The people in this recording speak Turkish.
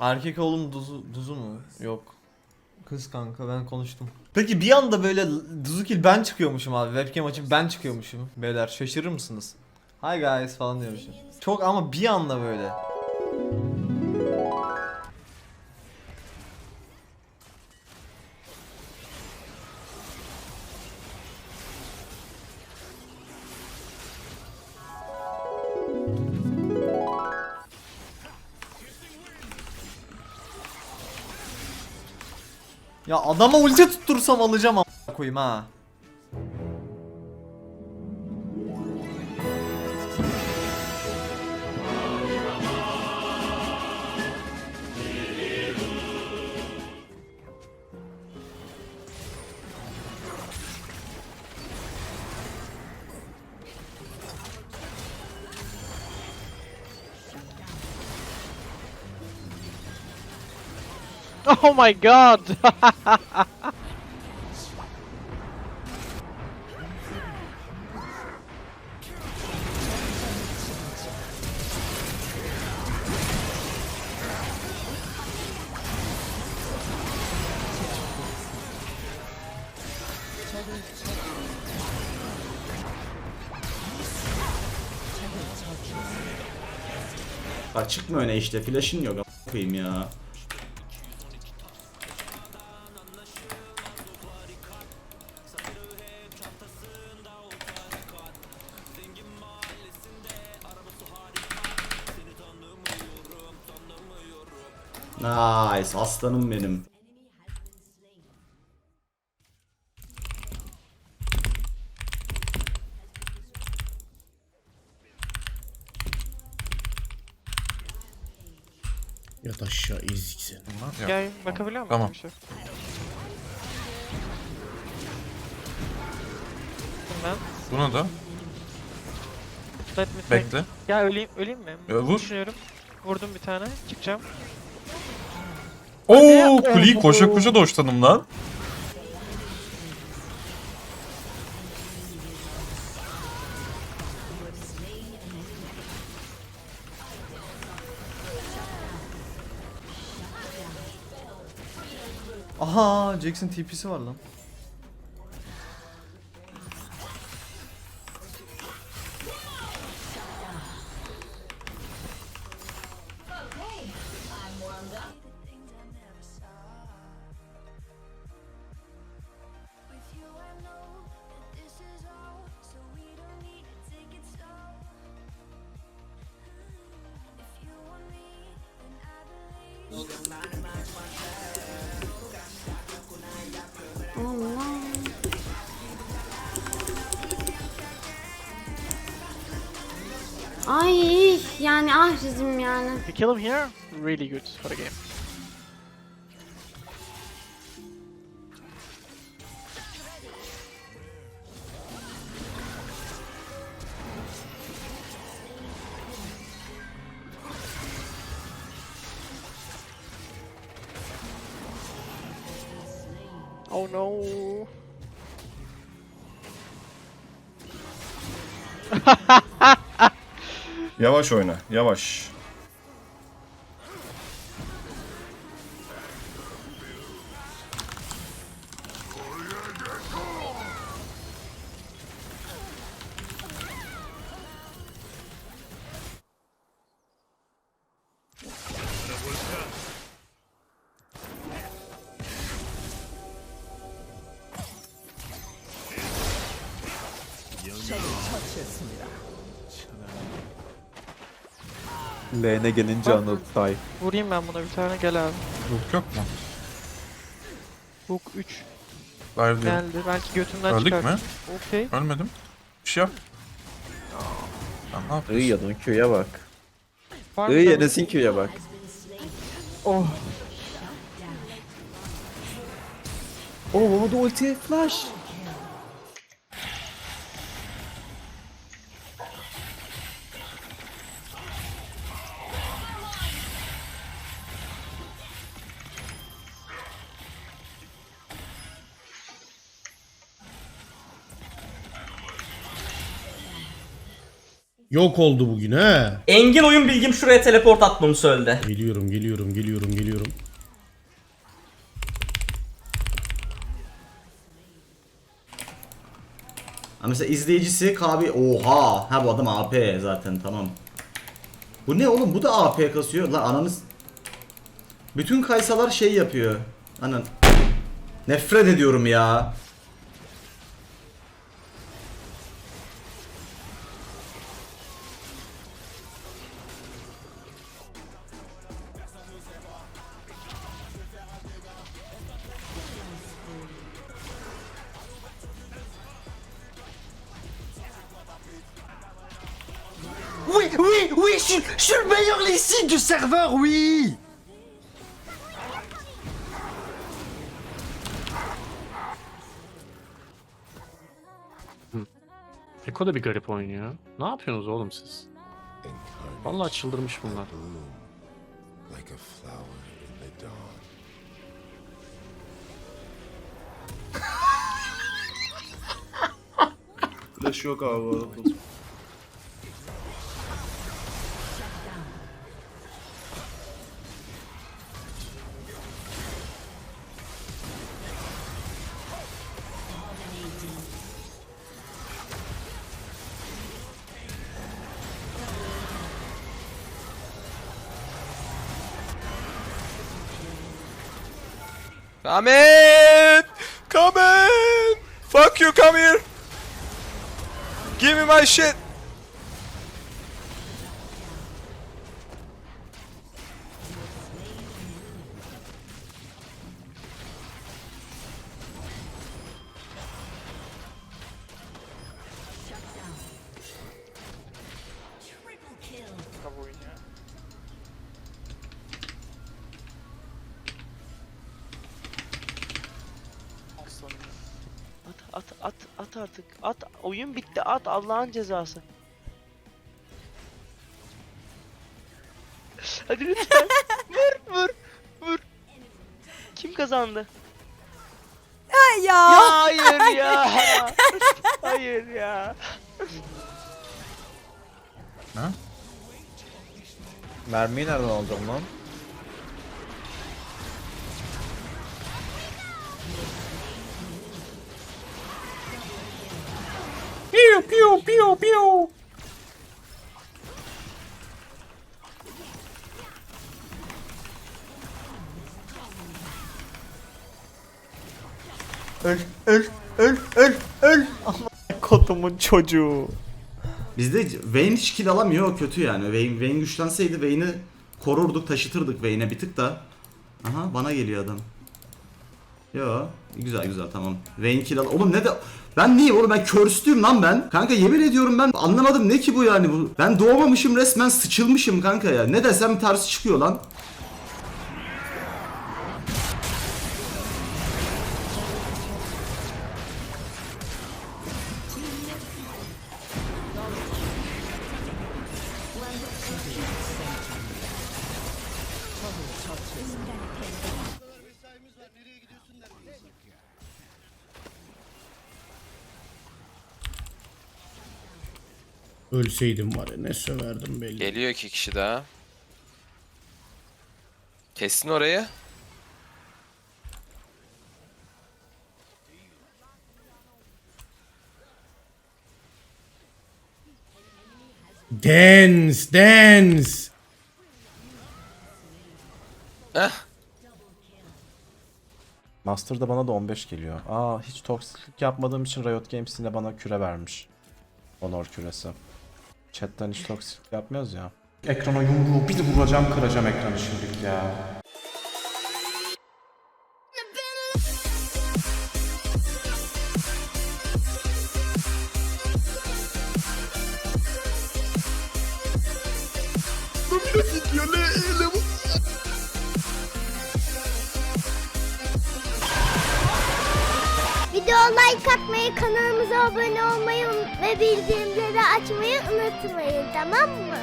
Erkek oğlum duzu, duzu mu? Yok. Kız kanka ben konuştum. Peki bir anda böyle duzu kill ben çıkıyormuşum abi. Webcam açıp ben çıkıyormuşum. Beyler şaşırır mısınız? Hi guys falan diyormuşum. Çok ama bir anda böyle. Ya adama ulti tuttursam alacağım a**a koyayım ha. Oh my god! Açık mı öne işte flash'ın yok a**a koyayım ya. Nice aslanım benim. Yat aşağı ezik seni. Gel bakabiliyor musun? Tamam. Bir şey? Ben Buna da let me think. bekle. Ya öleyim, öleyim mi? Ya vur. Düşünüyorum. Vurdum bir tane. Çıkacağım. Oo kuleyi koşa koşa doşladım lan. Aha Jackson TP'si var lan. Ay yani ah bizim yani. If you kill him here, really good for the game. Oh no. Yavaş oyna, yavaş. Lane'e gelince Bak. anıl say. Vurayım ben buna bir tane gel abi. Yok yok mu? Hook 3 Ver diyor. geldi. Belki götümden Öldük çıkar. mü? Okey. Ölmedim. Bir şey yap. Lan ne Iy yapıyorsun? yadın Q'ya bak. Var mı Iy tabii? Enes'in Q'ya bak. Oh. Oo Mama da ulti flash. Yok oldu bugün he. Engin oyun bilgim şuraya teleport atmamı söyledi. Geliyorum geliyorum geliyorum geliyorum. Ha mesela izleyicisi KB oha ha bu adam AP zaten tamam. Bu ne oğlum bu da AP kasıyor lan ananız. Bütün kaysalar şey yapıyor. Anan. Nefret ediyorum ya. Oui, oui, je suis, je suis le meilleur ici du serveur, oui Eko da bir garip oynuyor. Ne yapıyorsunuz oğlum siz? Vallahi çıldırmış bunlar. Flash yok abi Come in! Come in! Fuck you, come here! Give me my shit! At at at at artık. At oyun bitti. At Allah'ın cezası. Hadi lütfen. vur vur vur. Kim kazandı? Ya. Ya hayır ya. hayır ya. Mermiyi nereden alacağım lan? Piu piu piu piu. Öl, öl, öl, öl, öl! Kodumun çocuğu. Bizde Vayne hiç kill alamıyor o kötü yani. Vayne, Vayne güçlenseydi Vayne'i korurduk taşıtırdık Vayne'e bir tık da. Aha bana geliyor adam. Yo güzel güzel tamam. Vayne. Oğlum ne de ben niye oğlum ben körstüyüm lan ben. Kanka yemin ediyorum ben anlamadım ne ki bu yani bu. Ben doğmamışım resmen sıçılmışım kanka ya. Ne desem tersi çıkıyor lan. Ölseydim var ya ne söverdim belli. Geliyor iki kişi daha. Kestin orayı. Dance dance. Heh. Master'da bana da 15 geliyor. Aa hiç toksiklik yapmadığım için Riot Games yine bana küre vermiş. Honor küresi. Chatten hiç toksiklik yapmıyoruz ya. Ekrana yumruğu bir de vuracağım kıracağım ekranı şimdilik ya. Video like atmayı, kanalımıza abone olmayı ve bildirimleri açmayı unutmayın tamam mı?